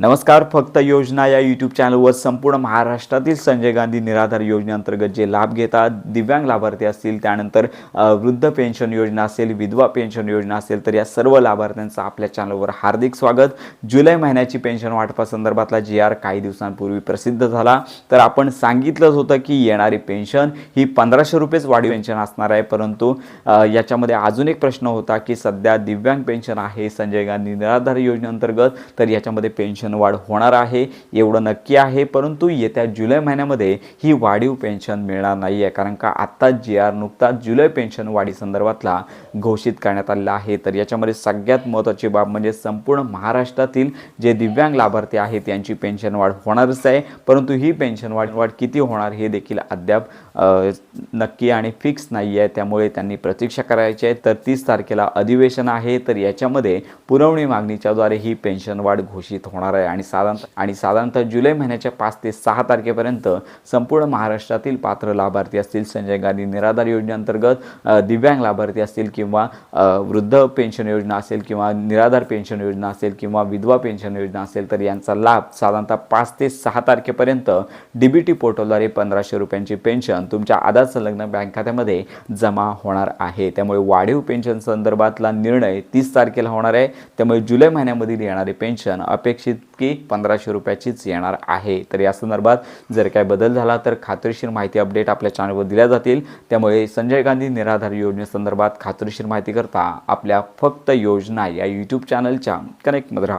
नमस्कार फक्त योजना या यूट्यूब चॅनलवर संपूर्ण महाराष्ट्रातील संजय गांधी निराधार योजनेअंतर्गत जे लाभ घेतात दिव्यांग लाभार्थी असतील त्यानंतर वृद्ध पेन्शन योजना असेल विधवा पेन्शन योजना असेल तर या सर्व लाभार्थ्यांचं आपल्या चॅनलवर हार्दिक स्वागत. जुलै महिन्याची पेन्शन वाटपासंदर्भातला जी आर काही दिवसांपूर्वी प्रसिद्ध झाला. तर आपण सांगितलंच होतं की येणारी पेन्शन ही पंधराशे रुपयेच वाढीव पेन्शन असणार आहे परंतु याच्यामध्ये अजून एक प्रश्न होता की सध्या दिव्यांग पेन्शन आहे संजय गांधी निराधार योजनेअंतर्गत तर याच्यामध्ये पेन्शन वाढ होणार आहे एवढं नक्की आहे परंतु येत्या जुलै महिन्यामध्ये ही वाढीव पेन्शन मिळणार नाही आहे कारण का आत्ताच जी आर नुकताच जुलै पेन्शन वाढी संदर्भातला घोषित करण्यात आलेला आहे. तर याच्यामध्ये सगळ्यात महत्त्वाची बाब म्हणजे संपूर्ण महाराष्ट्रातील जे दिव्यांग लाभार्थी आहेत यांची पेन्शन वाढ होणारच आहे परंतु ही पेन्शन वाढ वाढ किती होणार हे देखील अद्याप नक्की आणि फिक्स नाही आहे त्यामुळे त्यांनी प्रतीक्षा करायची आहे. तर तीस तारखेला अधिवेशन आहे. तर याच्यामध्ये पुरवणी मागणीच्याद्वारे ही पेन्शन वाढ घोषित होणार आहे. आणि साधारण आणि साधारणतः जुलै महिन्याच्या पाच ते सहा तारखेपर्यंत संपूर्ण महाराष्ट्रातील पात्र लाभार्थी असतील. संजय गांधी निराधार योजनेअंतर्गत दिव्यांग लाभार्थी असतील किंवा वृद्ध पेन्शन योजना असेल किंवा निराधार पेन्शन योजना असेल किंवा विधवा पेन्शन योजना असेल तर यांचा लाभ साधारणतः पाच ते सहा तारखेपर्यंत डी बी टी पोर्टलद्वारे पंधराशे रुपयांची पेन्शन तुमच्या आधार संलग्न बँक खात्यामध्ये जमा होणार आहे. त्यामुळे वाढीव पेन्शन संदर्भातला निर्णय तीस तारखेला होणार आहे. त्यामुळे जुलै महिन्यामधील येणारे पेन्शन अपेक्षित की पंधराशे रुपयाचीच येणार आहे. तर या संदर्भात जर काय बदल झाला तर खात्रीशीर माहिती अपडेट आपल्या चॅनलवर दिल्या जातील. त्यामुळे संजय गांधी निराधार योजनेसंदर्भात खात्रीशीर माहिती करता आपल्या फक्त योजना या यूट्यूब चॅनलच्या कनेक्टमध्ये राहा.